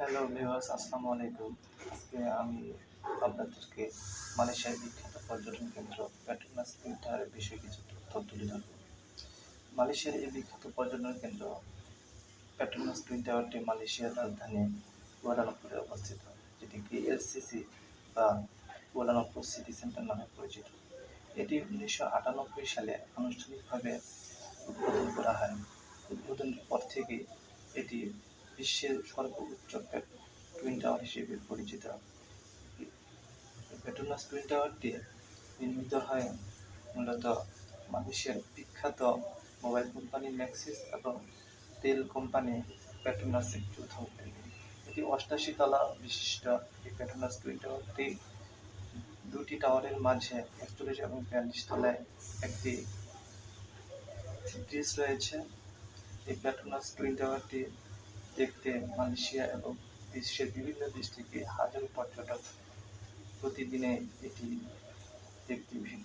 Hello viewers, আসসালামু আলাইকুম। আজকে আমি আপনাদেরকে মালয়েশিয়ার বিখ্যাত পর্যটন কেন্দ্র পেট্রোনাস টাওয়ারের বিষয়ে কিছু তথ্য তুলে ধরব। মালয়েশিয়ার এই বিখ্যাত পর্যটন কেন্দ্র পেট্রোনাস টুইন টাওয়ারটি মালয়েশিয়ার রাজধানী কুয়ালালামপুরে অবস্থিত, যেটি কেএলসিসি বা কুয়ালালামপুর সিটি সেন্টার নামে পরিচিত। এটি উনিশশো আটানব্বই সালে আনুষ্ঠানিকভাবে উদ্বোধন করা হয়। উদ্বোধনের পর থেকেই এটি বিশ্বের সর্বোচ্চ টুইন টাওয়ার হিসেবে পরিচিত। পেট্রোনাস টুইন টাওয়ারটি নির্মিত হয় মূলত মালয়েশিয়ার বিখ্যাত মোবাইল কোম্পানি ম্যাক্সিস এবং তেল কোম্পানি পেট্রোনাসের যৌথ উদ্যোগে। এটি অষ্টাশি তলা বিশিষ্ট এই পেট্রোনাস টুইন টাওয়ারটি দুটি টাওয়ারের মাঝে একচল্লিশ এবং বিয়াল্লিশ তলায় একটি ব্রিজ রয়েছে। এই পেট্রোনাস টুইন টাওয়ারটি দেখতে মালয়েশিয়া এবং বিশ্বের বিভিন্ন দেশ থেকে হাজারো পর্যটক প্রতিদিনে এটি দেখতে ভিড়